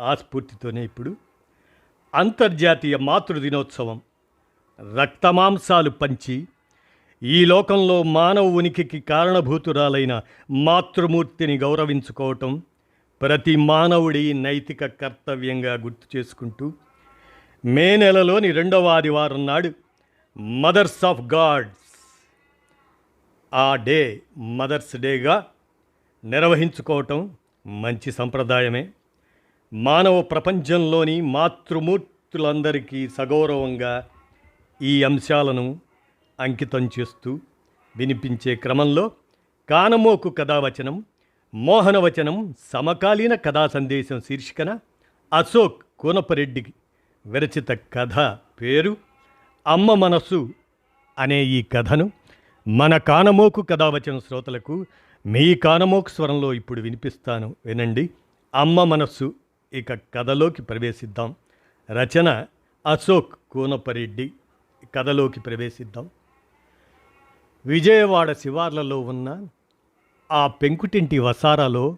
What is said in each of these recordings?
ఆ స్ఫూర్తితోనే ఇప్పుడు అంతర్జాతీయ మాతృ దినోత్సవం రక్తమాంసాలు పంచి ఈ లోకంలో మానవ ఉనికికి కారణభూతురాలైన మాతృమూర్తిని గౌరవించుకోవటం ప్రతి మానవుడి నైతిక కర్తవ్యంగా గుర్తు చేసుకుంటూ మే నెలలోని రెండవ ఆదివారం నాడు మదర్స్ ఆఫ్ గాడ్స్ ఆ డే మదర్స్ డేగా నిర్వహించుకోవటం మంచి సంప్రదాయమే. మానవ ప్రపంచంలోని మాతృమూర్తులందరికీ సగౌరవంగా ఈ అంశాలను అంకితం చేస్తూ వినిపించే క్రమంలో కానమోకు కథావచనం మోహనవచనం సమకాలీన కథా సందేశం శీర్షికన అశోక్ కూనపరెడ్డికి విరచిత కథ పేరు అమ్మ మనసు అనే ఈ కథను మన కానమోకు కథావచన శ్రోతలకు మీ కానమోకు స్వరంలో ఇప్పుడు వినిపిస్తాను. వినండి. అమ్మ మనస్సు ఇక కథలోకి ప్రవేశిద్దాం. రచన అశోక్ కూనపరెడ్డి. కథలోకి ప్రవేశిద్దాం. విజయవాడ శివార్లలో ఉన్న ఆ పెంకుటింటి వసారాలో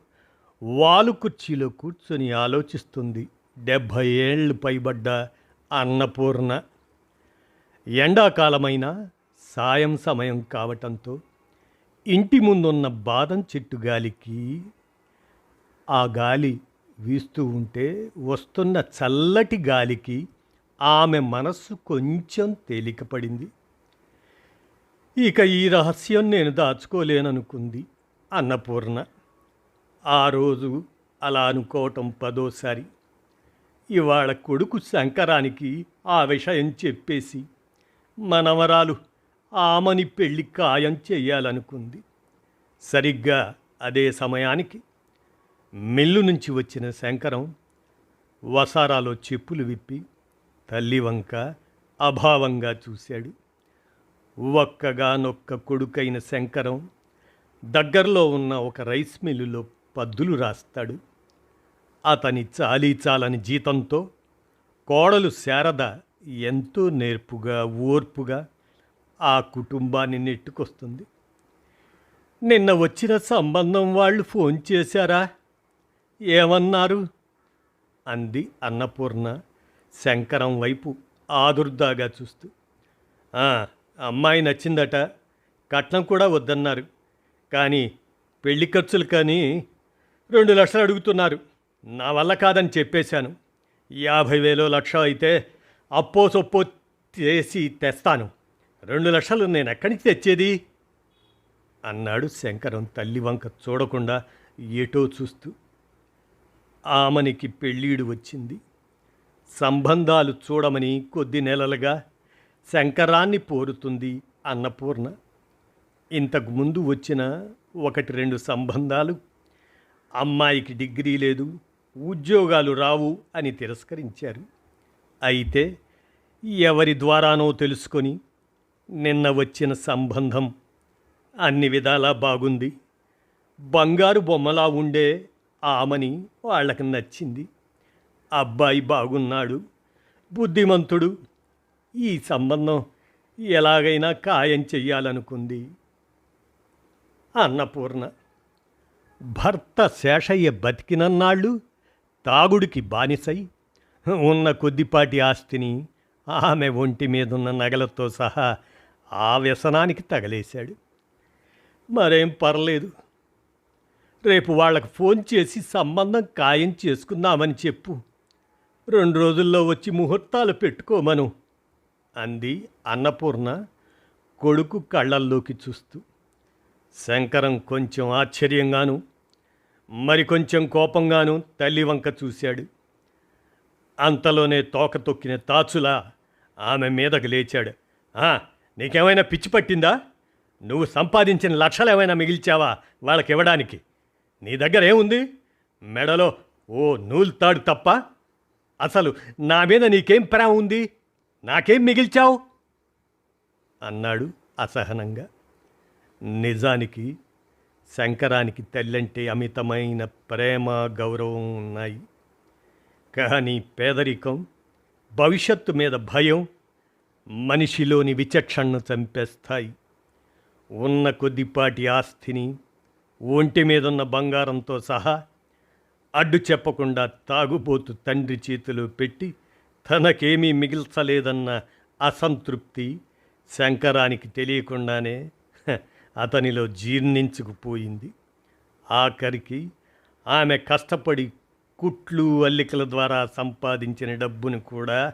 వాలు కుర్చీలో కూర్చొని ఆలోచిస్తుంది డెబ్భై ఏళ్ళు పైబడ్డ అన్నపూర్ణ. ఎండాకాలమైన సాయం సమయం కావటంతో ఇంటి ముందున్న బాదం చెట్టు గాలికి ఆ గాలి వీస్తూ ఉంటే వస్తున్న చల్లటి గాలికి ఆమె మనస్సు కొంచెం తేలికపడింది. ఇక ఈ రహస్యం నేను దాచుకోలేననుకుంది అన్నపూర్ణ. ఆ రోజు అలా అనుకోవటం పదోసారి. ఇవాళ కొడుకు శంకరానికి ఆ విషయం చెప్పేసి మనవరాలు ఆమని పెళ్ళి ఖాయం చేయాలనుకుంది. సరిగ్గా అదే సమయానికి మిల్లు నుంచి వచ్చిన శంకరం వసారాలో చెప్పులు విప్పి తల్లి వంక అభావంగా చూశాడు. ఒక్కగానొక్క కొడుకైన శంకరం దగ్గరలో ఉన్న ఒక రైస్ మిల్లులో పద్దులు రాస్తాడు. అతని చాలీ చాలని జీతంతో కోడలు శారద ఎంతో నేర్పుగా ఓర్పుగా ఆ కుటుంబాన్ని నెట్టుకొస్తుంది. నిన్న వచ్చిన సంబంధం వాళ్ళు ఫోన్ చేశారా? ఏమన్నారు? అంది అన్నపూర్ణ శంకరం వైపు ఆదుర్దాగా చూస్తూ. అమ్మాయి నచ్చిందట. కట్నం కూడా వద్దన్నారు. కానీ పెళ్ళి ఖర్చులు కానీ రెండు లక్షలు అడుగుతున్నారు. నా వల్ల కాదని చెప్పేశాను. యాభై వేలో లక్ష అయితే అప్పో సొప్పో చేసి తెస్తాను. రెండు లక్షలు నేను ఎక్కడి నుంచి తెచ్చేది? అన్నాడు శంకరం తల్లి వంక చూడకుండా ఏటో చూస్తూ. ఆమెనికి పెళ్ళీడు వచ్చింది. సంబంధాలు చూడమని కొద్ది నెలలుగా శంకరాన్ని పోరుతుంది అన్నపూర్ణ ఇంతకు ముందు వచ్చిన ఒకటి రెండు సంబంధాలు అమ్మాయికి డిగ్రీ లేదు ఉద్యోగాలు రావు అని తిరస్కరించారు. అయితే ఎవరి ద్వారానో తెలుసుకొని నిన్న వచ్చిన సంబంధం అన్ని విధాలా బాగుంది. బంగారు బొమ్మలా ఉండే ఆమని వాళ్ళకి నచ్చింది. అబ్బాయి బాగున్నాడు. బుద్ధిమంతుడు. ఈ సంబంధం ఎలాగైనా ఖాయం చెయ్యాలనుకుంది. అన్నపూర్ణ భర్త శేషయ్య బతికినన్నాళ్ళు తాగుడికి బానిసై ఉన్న కొద్దిపాటి ఆస్తిని ఆమె ఒంటి మీదున్న నగలతో సహా ఆ వ్యసనానికి తగలేశాడు. మరేం పర్లేదు. రేపు వాళ్ళకు ఫోన్ చేసి సంబంధం ఖాయం చేసుకుందామని చెప్పు. రెండు రోజుల్లో వచ్చి ముహూర్తాలు పెట్టుకోమను అంది అన్నపూర్ణ కొడుకు కళ్ళల్లోకి చూస్తూ. శంకరం కొంచెం ఆశ్చర్యంగాను మరికొంచెం కోపంగాను తల్లి వంక చూశాడు. అంతలోనే తోక తొక్కిన తాచులా ఆమె మీదకు లేచాడు. నీకేమైనా పిచ్చి పట్టిందా? నువ్వు సంపాదించిన లక్షలు ఏమైనా మిగిల్చావా వాళ్ళకి ఇవ్వడానికి నీ దగ్గర ఏముంది? మెడలో ఓ నూలుతాడు తప్ప? అసలు నా మీద నీకేం ప్రేమ ఉంది? నాకేం మిగిల్చావు? అన్నాడు అసహనంగా. నిజానికి శంకరానికి తల్లంటే అమితమైన ప్రేమ గౌరవం ఉన్నాయి. కానీ పేదరికం భవిష్యత్తు మీద భయం మనిషిలోని విచక్షణను చంపేస్తాయి. ఉన్న కొద్దిపాటి ఆస్తిని ఒంటి మీదున్న బంగారంతో సహా అడ్డు చెప్పకుండా తాగుబోతు తండ్రి చేతిలో పెట్టి తనకేమీ మిగిల్చలేదన్న అసంతృప్తి శంకరానికి తెలియకుండానే అతనిలో జీర్ణించుకుపోయింది. ఆఖరికి ఆమె కష్టపడి కుట్లు అల్లికల ద్వారా సంపాదించిన డబ్బును కూడా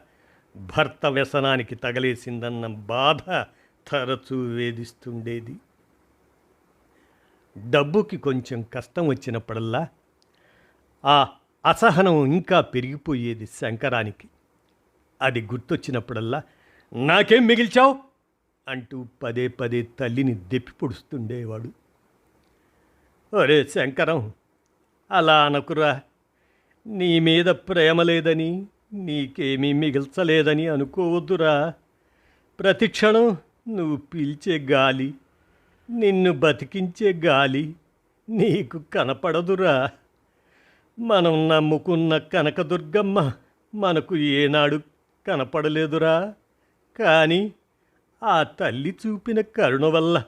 భర్త వ్యసనానికి తగలేసిందన్న బాధ తరచూ వేధిస్తుండేది. డబ్బుకి కొంచెం కష్టం వచ్చినప్పుడల్లా ఆ అసహనం ఇంకా పెరిగిపోయేది శంకరానికి. అది గుర్తొచ్చినప్పుడల్లా నాకేం మిగిల్చావు? అంటూ పదే పదే తల్లిని దెప్పి పొడుస్తుండేవాడు. ఒరే శంకరం అలా అనకురా. నీ మీద ప్రేమ లేదని నీకేమీ మిగిల్చలేదని అనుకోవద్దురా. ప్రతి క్షణం నువ్వు పీల్చే గాలి నిన్ను బతికించే గాలి నీకు కనపడదురా. మనం నమ్ముకున్న కనకదుర్గమ్మ మనకు ఏనాడు కనపడలేదురా. కానీ ఆ తల్లి చూపిన కరుణ వల్ల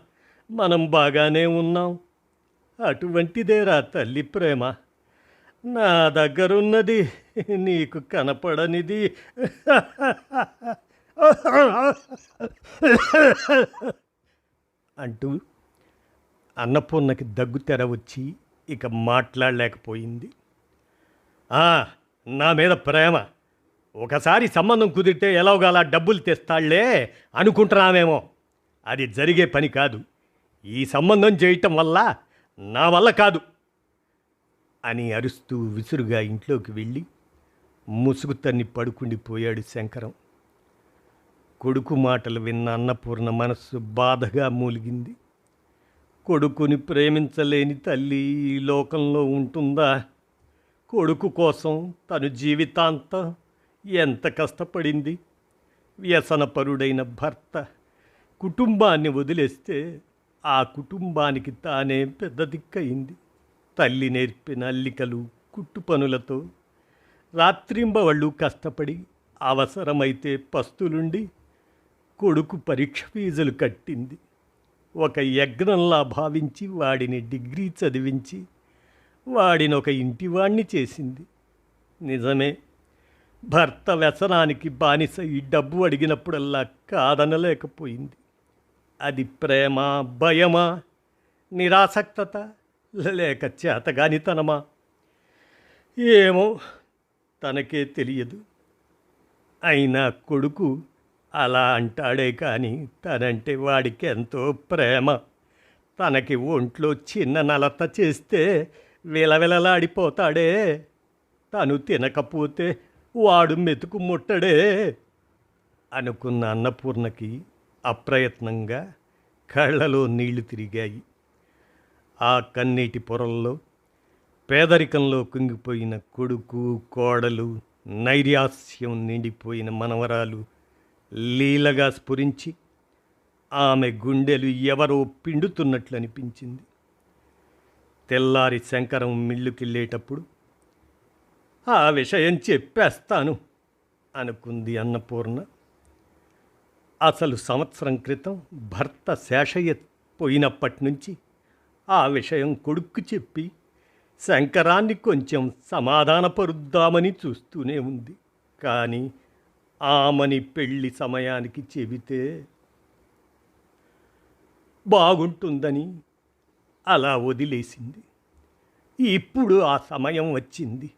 మనం బాగానే ఉన్నాం. అటువంటిదేరా తల్లి ప్రేమ. నా దగ్గరున్నది నీకు కనపడనిది. అంటూ అన్నపూర్ణకి దగ్గు తెర వచ్చి ఇక మాట్లాడలేకపోయింది. నా మీద ప్రేమ. ఒకసారి సంబంధం కుదిరితే ఎలాగోలా డబ్బులు తెస్తాళ్ళే అనుకుంటున్నామేమో అది జరిగే పని కాదు. ఈ సంబంధం చేయటం వల్ల నా వల్ల కాదు అని అరుస్తూ విసురుగా ఇంట్లోకి వెళ్ళి ముసుగు తన్ని పడుకుండిపోయాడు శంకరం. కొడుకు మాటలు విన్న అన్నపూర్ణ మనస్సు బాధగా మూలిగింది. కొడుకుని ప్రేమించలేని తల్లి ఈ లోకంలో ఉంటుందా? కొడుకు కోసం తను జీవితాంతం ఎంత కష్టపడింది? వ్యసనపరుడైన భర్త కుటుంబాన్ని వదిలేస్తే ఆ కుటుంబానికి తానే పెద్ద దిక్కయింది. తల్లి నేర్పిన అల్లికలు కుట్టు పనులతో రాత్రింబవళ్ళు కష్టపడి అవసరమైతే పస్తులుండి కొడుకు పరీక్ష ఫీజులు కట్టింది. ఒక యజ్ఞంలా భావించి వాడిని డిగ్రీ చదివించి వాడిని ఒక ఇంటివాణ్ణి చేసింది. నిజమే భర్త వ్యసనానికి బానిస ఈ డబ్బు అడిగినప్పుడల్లా కాదనలేకపోయింది. అది ప్రేమ భయమా నిరాసక్తత లేక చేతగానితనమా? ఏమో తనకే తెలియదు. అయినా కొడుకు అలా అంటాడే కానీ తనంటే వాడికి ఎంతో ప్రేమ. తనకి ఒంట్లో చిన్న నలత చేస్తే విలవిలలాడిపోతాడే. తను తినకపోతే వాడు మెతుకు ముట్టడే అనుకున్న అన్నపూర్ణకి అప్రయత్నంగా కళ్ళలో నీళ్ళు తిరిగాయి. ఆ కన్నీటి పొరల్లో పేదరికంలో కుంగిపోయిన కొడుకు కోడలు నైరాస్యం నిండిపోయిన మనవరాలు లీలగా స్ఫురించి ఆమె గుండెలు ఎవరో పిండుతున్నట్లు అనిపించింది. తెల్లారి శంకరం మిల్లుకెళ్ళేటప్పుడు ఆ విషయం చెప్పేస్తాను అనుకుంది అన్నపూర్ణ. అసలు సంవత్సరం క్రితం భర్త శేషయ్య పోయినప్పటి నుంచి ఆ విషయం కొడుక్కు చెప్పి శంకరాన్ని కొంచెం సమాధానపరుద్దామని చూస్తూనే ఉంది. కానీ ఆమని పెళ్ళి సమయానికి చెబితే బాగుంటుందని అలా వదిలేసింది. ఇప్పుడు ఆ సమయం వచ్చింది.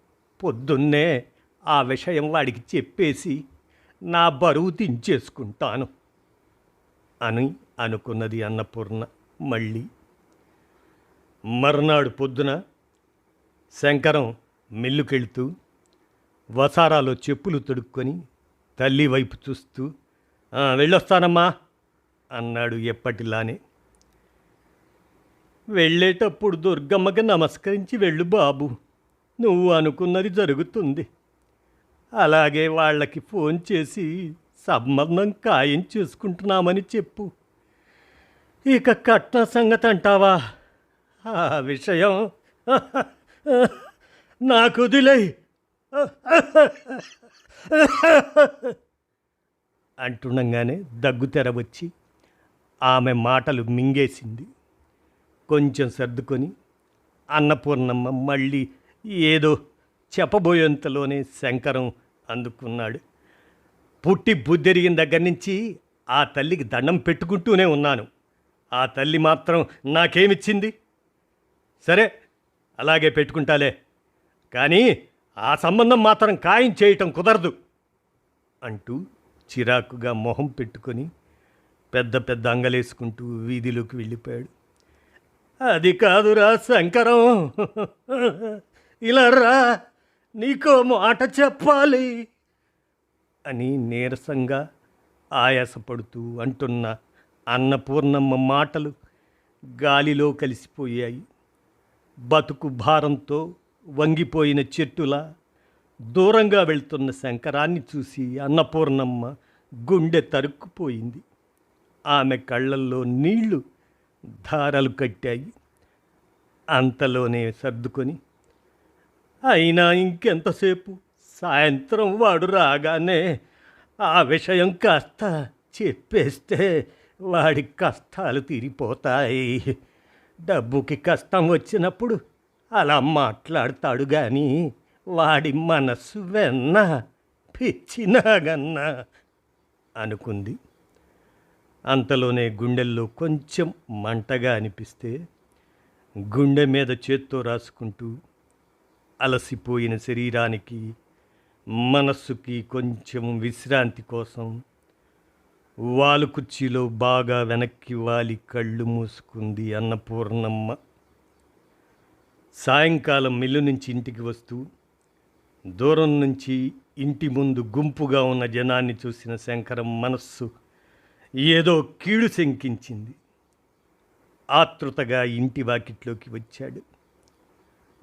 పొద్దున్నే ఆ విషయం వాడికి చెప్పేసి నా బరువు దించేసుకుంటాను అని అనుకున్నది అన్నపూర్ణ మళ్ళీ. మర్నాడు పొద్దున శంకరం మిల్లుకెళ్తూ వసారాలో చెప్పులు తొడుక్కొని తల్లి వైపు చూస్తూ వెళ్ళొస్తానమ్మా అన్నాడు ఎప్పటిలానే. వెళ్ళేటప్పుడు దుర్గమ్మకి నమస్కరించి వెళ్ళు బాబు నువ్వు అనుకున్నది జరుగుతుంది. అలాగే వాళ్ళకి ఫోన్ చేసి సంబంధం ఖాయం చేసుకుంటున్నామని చెప్పు. ఇక కట్న సంగతి అంటావా? ఆ విషయం. నాకు వదిలే అంటుండగానే దగ్గు తెర వచ్చి ఆమె మాటలు మింగేసింది. కొంచెం సర్దుకొని అన్నపూర్ణమ్మ మళ్ళీ ఏదో చెప్పబోయేంతలోనే శంకరం అందుకున్నాడు. పుట్టి బుద్ధెరిగిన దగ్గర నుంచి ఆ తల్లికి దండం పెట్టుకుంటూనే ఉన్నాను. ఆ తల్లి మాత్రం నాకేమిచ్చింది? సరే అలాగే పెట్టుకుంటాలే. కానీ ఆ సంబంధం మాత్రం ఖాయం చేయటం కుదరదు అంటూ చిరాకుగా మొహం పెట్టుకొని పెద్ద పెద్ద అంగలేసుకుంటూ వీధిలోకి వెళ్ళిపోయాడు. అది కాదురా శంకరం. ఇలా రా నీకో మాట చెప్పాలి అని నీరసంగా ఆయాసపడుతూ అంటున్న అన్నపూర్ణమ్మ మాటలు గాలిలో కలిసిపోయాయి. బతుకు భారంతో వంగిపోయిన చెట్టులా దూరంగా వెళ్తున్న శంకరాన్ని చూసి అన్నపూర్ణమ్మ గుండె తరుక్కుపోయింది. ఆమె కళ్ళల్లో నీళ్ళు ధారలు కట్టాయి. అంతలోనే సర్దుకొని అయినా ఇంకెంతసేపు? సాయంత్రం వాడు రాగానే ఆ విషయం కాస్త చెప్పేస్తే వాడి కష్టాలు తీరిపోతాయి. డబ్బుకి కష్టం వచ్చినప్పుడు అలా మాట్లాడతాడు కానీ వాడి మనస్సు వెన్న పిచ్చినాగన్నా అనుకుంది. అంతలోనే గుండెల్లో కొంచెం మంటగా అనిపిస్తే గుండె మీద చేత్తో రాసుకుంటూ అలసిపోయిన శరీరానికి మనస్సుకి కొంచెం విశ్రాంతి కోసం వాలు కుర్చీలో బాగా వెనక్కి వాలి కళ్ళు మూసుకుంది అన్నపూర్ణమ్మ. సాయంకాలం మిల్లు నుంచి ఇంటికి వస్తూ దూరం నుంచి ఇంటి ముందు గుంపుగా ఉన్న జనాన్ని చూసిన శంకరం మనస్సు ఏదో కీడు శంకించింది. ఆతృతగా ఇంటి వాకిట్లోకి వచ్చాడు.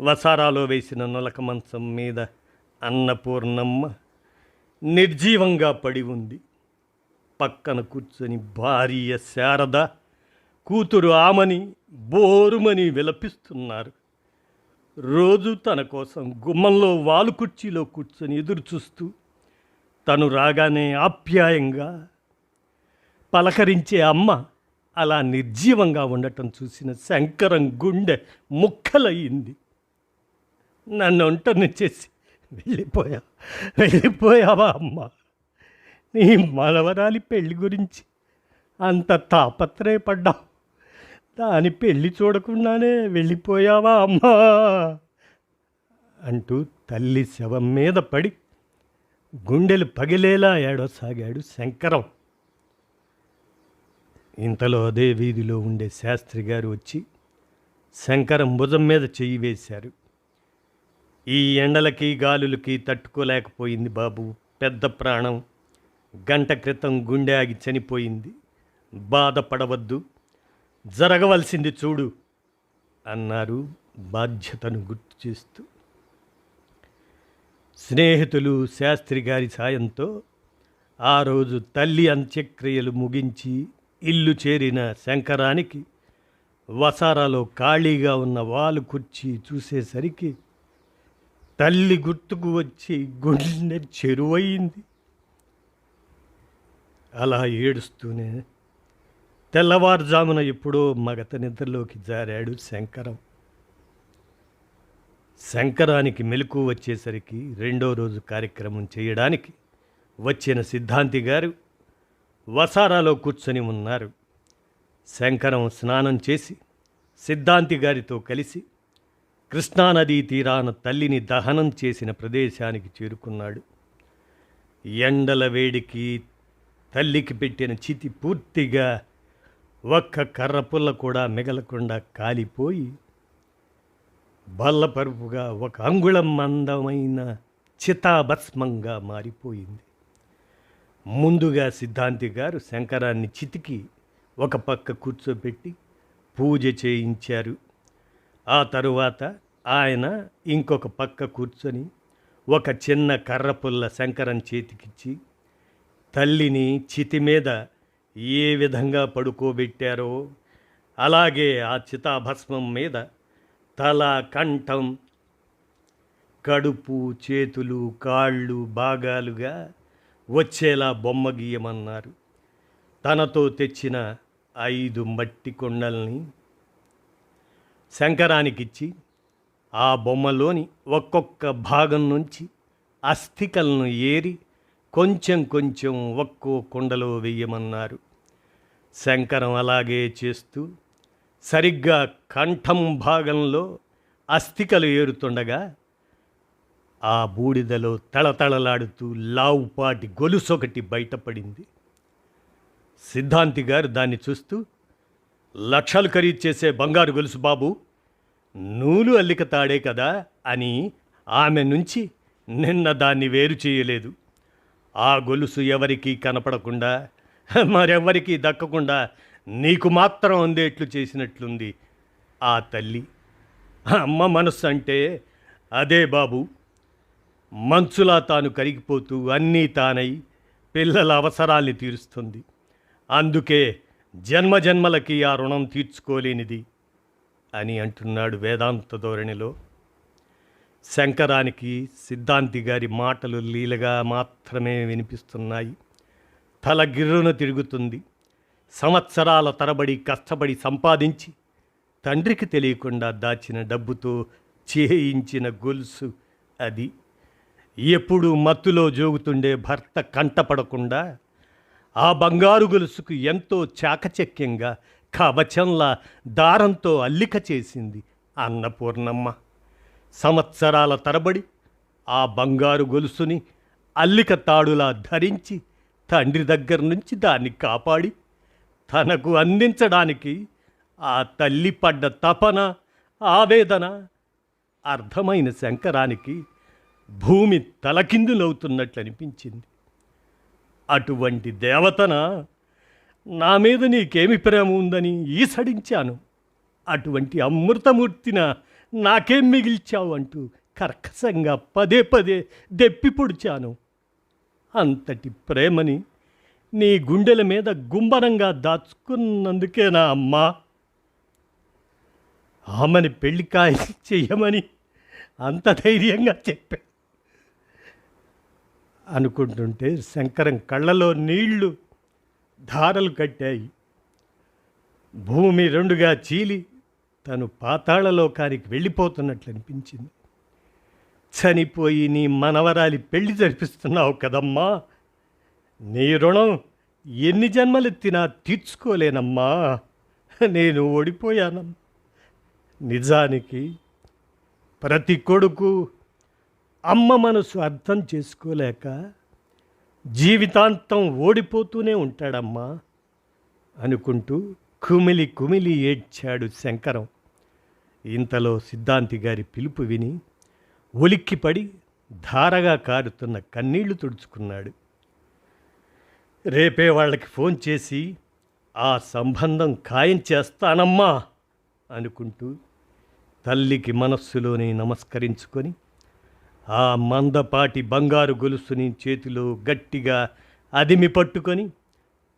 వసారాలో వేసిన నొలక మంచం మీద అన్నపూర్ణమ్మ నిర్జీవంగా పడి ఉంది. పక్కన కూర్చొని భార్య శారద కూతురు ఆమని బోరుమని విలపిస్తున్నారు. రోజు తన కోసం గుమ్మంలో వాలు కుర్చీలో కూర్చొని ఎదురు చూస్తూ తను రాగానే ఆప్యాయంగా పలకరించే అమ్మ అలా నిర్జీవంగా ఉండటం చూసిన శంకరం గుండె ముక్కలయ్యింది. నన్ను ఒంటరిని చేసి వెళ్ళిపోయా వెళ్ళిపోయావా అమ్మ? నీ మనవరాలి పెళ్ళి గురించి అంత తాపత్రయపడ్డావు. దాని పెళ్ళి చూడకుండానే వెళ్ళిపోయావా అమ్మా? అంటూ తల్లి శవం మీద పడి గుండెలు పగిలేలా ఏడోసాగాడు శంకరం. ఇంతలో అదే వీధిలో ఉండే శాస్త్రి గారు వచ్చి శంకరం భుజం మీద చెయ్యి వేశారు. ఈ ఎండలకి గాలులకి తట్టుకోలేకపోయింది బాబు. పెద్ద ప్రాణం. గంట క్రితం గుండె ఆగి చనిపోయింది. బాధపడవద్దు. జరగవలసింది చూడు అన్నారు బాధ్యతను గుర్తు చేస్తూ. స్నేహితులు శాస్త్రి గారి సాయంతో ఆ రోజు తల్లి అంత్యక్రియలు ముగించి ఇల్లు చేరిన శంకరానికి వసారాలో ఖాళీగా ఉన్న వాలు కుర్చీ చూసేసరికి తల్లి గుర్తుకు వచ్చి గుండె చెరువయింది అలా ఏడుస్తూనే తెల్లవారుజామున ఎప్పుడో మగత నిద్రలోకి జారాడు శంకరం. శంకరానికి మెలకు వచ్చేసరికి రెండో రోజు కార్యక్రమం చేయడానికి వచ్చిన సిద్ధాంతి గారు వసారాలో కూర్చొని ఉన్నారు. శంకరం స్నానం చేసి సిద్ధాంతి గారితో కలిసి కృష్ణానదీ తీరాన తల్లిని దహనం చేసిన ప్రదేశానికి చేరుకున్నాడు. ఎండల వేడికి తల్లికి పెట్టిన చితి పూర్తిగా ఒక్క కర్రపుల్ల కూడా మిగలకుండా కాలిపోయి బల్లపరుపుగా ఒక అంగుళం మందమైన చితాభస్మంగా మారిపోయింది. ముందుగా సిద్ధాంతి గారు శంకరాన్ని చితికి ఒక పక్క కూర్చోబెట్టి పూజ చేయించారు. ఆ తరువాత ఆయన ఇంకొక పక్క కూర్చొని ఒక చిన్న కర్రపుల్ల శంకరం చేతికిచ్చి తల్లిని చితి మీద ఏ విధంగా పడుకోబెట్టారో అలాగే ఆ చితాభస్మం మీద తల కంఠం కడుపు చేతులు కాళ్ళు భాగాలుగా వచ్చేలా బొమ్మ గీయమన్నారు. తనతో తెచ్చిన ఐదు మట్టి కొండల్ని శంకరానికిచ్చి ఆ బొమ్మలోని ఒక్కొక్క భాగం నుంచి అస్థికలను ఏరి కొంచెం కొంచెం ఒక్కో కుండలో వెయ్యమన్నారు. శంకరం అలాగే చేస్తూ సరిగ్గా కంఠం భాగంలో అస్థికలు ఏరుతుండగా ఆ బూడిదలో తళతళలాడుతూ లావుపాటి గొలుసొకటి బయటపడింది. సిద్ధాంతి గారు దాన్ని చూస్తూ లక్షలు ఖరీదు చేసే బంగారు గొలుసు బాబు నూలు అల్లిక తాడే కదా అని ఆమె నుంచి నిన్న దాన్ని వేరు చేయలేదు. ఆ గొలుసు ఎవరికీ కనపడకుండా మరెవ్వరికీ దక్కకుండా నీకు మాత్రం అందేట్లు చేసినట్లుంది ఆ తల్లి. అమ్మ మనస్సు అంటే అదే బాబు. మంచులా తాను కరిగిపోతూ అన్నీ తానై పిల్లల అవసరాల్ని తీరుస్తుంది. అందుకే జన్మ జన్మలకి ఆ రుణం తీర్చుకోలేనిది అని అంటున్నాడు వేదాంత ధోరణిలో. శంకరానికి సిద్ధాంతి గారి మాటలు లీలగా మాత్రమే వినిపిస్తున్నాయి. తల గిర్రున తిరుగుతుంది. సంవత్సరాల తరబడి కష్టపడి సంపాదించి తండ్రికి తెలియకుండా దాచిన డబ్బుతో చేయించిన గొలుసు అది. ఎప్పుడు మత్తులో జోగుతుండే భర్త కంటపడకుండా ఆ బంగారు గొలుసుకు ఎంతో చాకచక్యంగా కవచంలా దారంతో అల్లిక చేసింది అన్నపూర్ణమ్మ. సంవత్సరాల తరబడి ఆ బంగారు గొలుసుని అల్లిక తాడులా ధరించి తండ్రి దగ్గర నుంచి దాన్ని కాపాడి తనకు అందించడానికి ఆ తల్లి పడ్డ తపన ఆవేదన అర్థమైన శంకరానికి భూమి తలకిందులవుతున్నట్లు అనిపించింది అటువంటి దేవతన? నా మీద నీకేమి ప్రేమ ఉందని ఈసడించాను. అటువంటి అమృతమూర్తిన నాకేం మిగిల్చావు అంటూ కర్కశంగా పదే పదే దెప్పి పొడిచాను. అంతటి ప్రేమని నీ గుండెల మీద గుంబరంగా దాచుకున్నందుకే నా అమ్మా. ఆమెని పెళ్ళికాయ చెయ్యమని అంత ధైర్యంగా చెప్పా. అనుకుంటుంటే శంకరం కళ్ళలో నీళ్ళు ధారలు కట్టాయి. భూమి రెండుగా చీలి తను పాతాళలోకానికి వెళ్ళిపోతున్నట్లు అనిపించింది. చనిపోయి నీ మనవరాలి పెళ్ళి జరిపిస్తున్నావు కదమ్మా. నీ రుణం ఎన్ని జన్మలెత్తినా తీర్చుకోలేనమ్మా. నేను ఓడిపోయానమ్మా నిజానికి ప్రతి కొడుకు అమ్మ మనసు అర్థం చేసుకోలేక జీవితాంతం ఓడిపోతూనే ఉంటాడమ్మా అనుకుంటూ కుమిలి కుమిలి ఏడ్చాడు శంకరం. ఇంతలో సిద్ధాంతి గారి పిలుపు విని ఉలిక్కిపడి ధారగా కారుతున్న కన్నీళ్ళు తుడుచుకున్నాడు. రేపే వాళ్ళకి ఫోన్ చేసి ఆ సంబంధం ఖాయం చేస్తానమ్మా అనుకుంటూ తల్లికి మనస్సులోనే నమస్కరించుకొని ఆ మందపాటి బంగారు గొలుసుని చేతిలో గట్టిగా అదిమి పట్టుకొని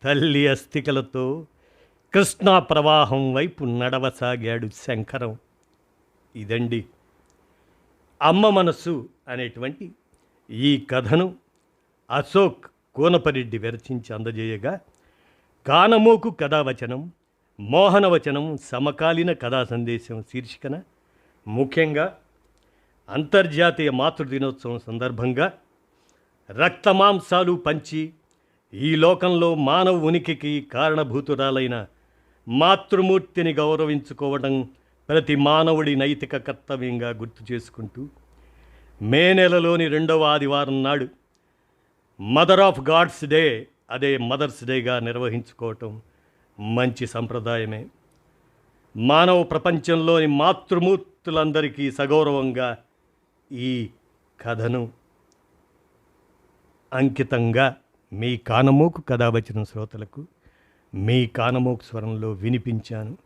తల్లి అస్థికలతో కృష్ణా ప్రవాహం వైపు నడవసాగాడు శంకరం. ఇదండి అమ్మ మనస్సు అనేటువంటి ఈ కథను అశోక్ కోనపరెడ్డి విరచించి అందజేయగా కానమోకు కథావచనం మోహనవచనం సమకాలీన కథా సందేశం శీర్షికన ముఖ్యంగా అంతర్జాతీయ మాతృదినోత్సవం సందర్భంగా రక్తమాంసాలు పంచి ఈ లోకంలో మానవ ఉనికికి కారణభూతురాలైన మాతృమూర్తిని గౌరవించుకోవడం ప్రతి మానవుడి నైతిక కర్తవ్యంగా గుర్తు చేసుకుంటూ మే నెలలోని రెండవ ఆదివారం నాడు మదర్ ఆఫ్ గాడ్స్ డే అదే మదర్స్ డేగా నిర్వహించుకోవటం మంచి సంప్రదాయమే. మానవ ప్రపంచంలోని మాతృమూర్తులందరికీ సగౌరవంగా ఈ కథను అంకితంగా మీ కానమోకు కథావచన శ్రోతలకు మీ కానమోకు స్వరంలో వినిపించాను.